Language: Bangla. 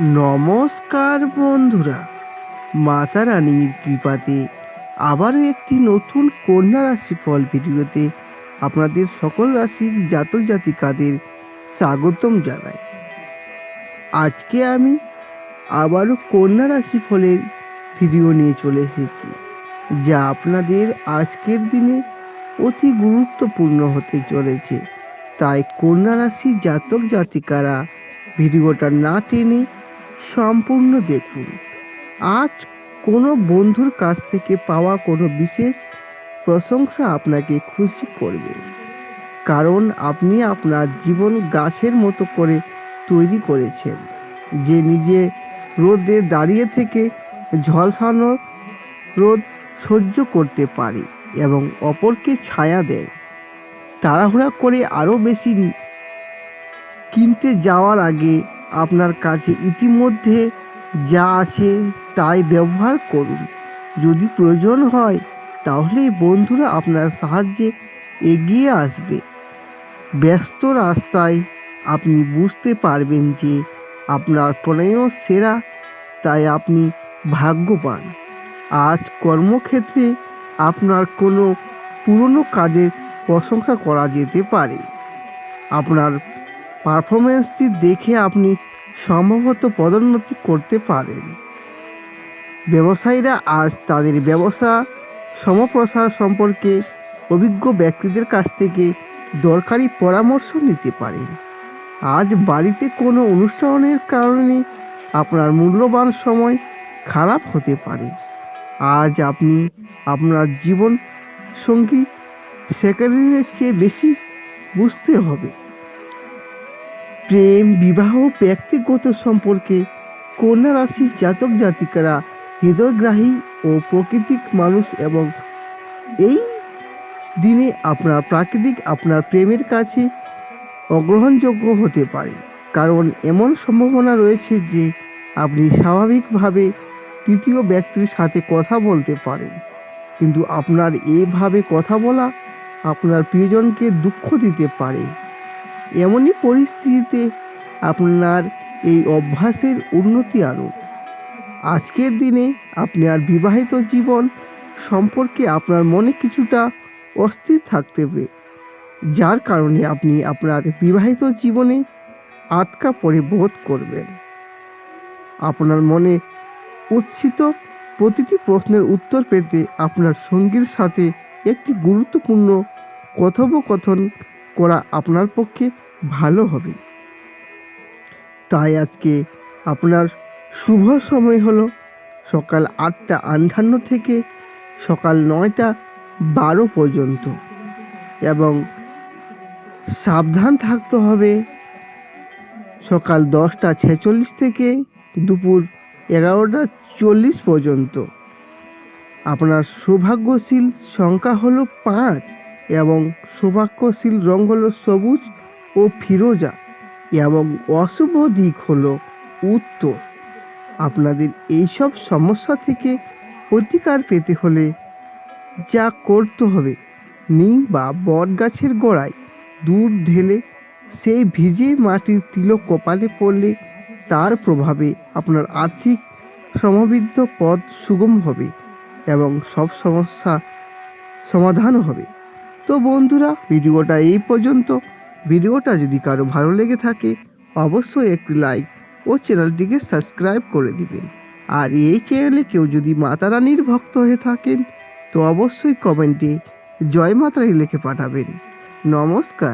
নমস্কার, বন্ধুরা। মাতা রানীর কৃপাতে আবারও একটি নতুন কন্যা রাশি ফল ভিডিওতে আপনাদের সকল রাশির জাতক জাতিকাদের স্বাগতম জানাই। আজকে আমি আবারও কন্যা রাশি ফলের ভিডিও নিয়ে চলে এসেছি, যা আপনাদের আজকের দিনে অতি গুরুত্বপূর্ণ হতে চলেছে। তাই কন্যা রাশি জাতক জাতিকারা ভিডিওটা না টেনে সম্পূর্ণ দেখুন। আজ কোনো বন্ধুর কাছ থেকে পাওয়া কোনো বিশেষ প্রশংসা আপনাকে খুশি করবে। কারণ আপনি আপনার জীবন গাছের মতো করে তৈরি করেছেন, যে নিজে রোদে দাঁড়িয়ে থেকে ঝলসানো রোদ সহ্য করতে পারে এবং অপরকে ছায়া দেয়। তাড়াহুড়া করে আরও বেশি কিনতে যাওয়ার আগে আপনার কাছে ইতিমধ্যে যা আছে তাই ব্যবহার করুন। যদি প্রয়োজন হয় তাহলে বন্ধুরা আপনার সাহায্যে এগিয়ে আসবে। ব্যস্ত রাস্তায় আপনি বুঝতে পারবেন যে আপনার প্রণয় সেরা, তাই আপনি ভাগ্যবান। আজ কর্মক্ষেত্রে আপনার কোনো পুরনো কাজের প্রশংসা করা যেতে পারে। আপনার পারফরমেন্সটি দেখে আপনি সম্ভবত পদোন্নতি করতে পারেন। ব্যবসায়ীরা আজ তাদের ব্যবসা সমপ্রসার সম্পর্কে অভিজ্ঞ ব্যক্তিদের কাছ থেকে দরকারি পরামর্শ নিতে পারেন। আজ বাড়িতে কোনো অনুষ্ঠানের কারণে আপনার মূল্যবান সময় খারাপ হতে পারে। আজ আপনি আপনার জীবন সঙ্গী সেকেন্ডের চেয়ে বেশি বুঝতে হবে। প্রেম, বিবাহ ব্যক্তিগত সম্পর্কে কন্যা রাশির জাতক জাতিকারা হৃদয়গ্রাহী ও প্রকৃতিক মানুষ এবং এই দিনে আপনার প্রাকৃতিক আপনার প্রেমের কাছে অগ্রহণযোগ্য হতে পারে। কারণ এমন সম্ভাবনা রয়েছে যে আপনি স্বাভাবিকভাবে তৃতীয় ব্যক্তির সাথে কথা বলতে পারেন। কিন্তু আপনার এভাবে কথা বলা আপনার প্রিয়জনকে দুঃখ দিতে পারে। এমনই পরিস্থিতিতে আপনার এই অভ্যাসের উন্নতি আনুন। আজকের দিনে আপনি আর বিবাহিত জীবন সম্পর্কে আপনার মনে কিছুটা অস্থির থাকতে হবে যার কারণে আপনি আপনার বিবাহিত জীবনে আটকা পড়ে বোধ করবেন। আপনার মনে উচ্ছিত প্রতিটি প্রশ্নের উত্তর পেতে আপনার সঙ্গীর সাথে একটি গুরুত্বপূর্ণ কথোপকথন করা আপনার পক্ষে ভালো হবে। তাই আজকে আপনার শুভ সময় হলো সকাল আটটা আটান্ন থেকে সকাল নয়টা বারো পর্যন্ত এবং সাবধান থাকতে হবে সকাল দশটা ছেচল্লিশ থেকে দুপুর এগারোটা চল্লিশ পর্যন্ত। আপনার সৌভাগ্যশীল সংখ্যা হলো পাঁচ। এবং সৌভাগ্যশীল রং হলো সবুজ ও ফিরোজা এবং অশুভ দিক হলো উত্তর। আপনাদের এইসব সমস্যা থেকে প্রতিকার পেতে হলে যা করতে হবে, নিম বা বট গাছের গোড়ায় দুধ ঢেলে সেই ভিজে মাটির তিলক কপালে পড়লে তার প্রভাবে আপনার আর্থিক সমৃদ্ধ পথ সুগম হবে এবং সব সমস্যা সমাধান হবে। তো বন্ধুরা, ভিডিওটা এই পর্যন্ত। ভিডিওটা যদি কারও ভালো লেগে থাকে, অবশ্যই একটি লাইক ও চ্যানেলটিকে সাবস্ক্রাইব করে দিবেন। আর এই চ্যানেলে কেউ যদি মাতারানির ভক্ত হয়ে থাকেন, তো অবশ্যই কমেন্টে জয় মাতারানি লিখে পাঠাবেন। নমস্কার।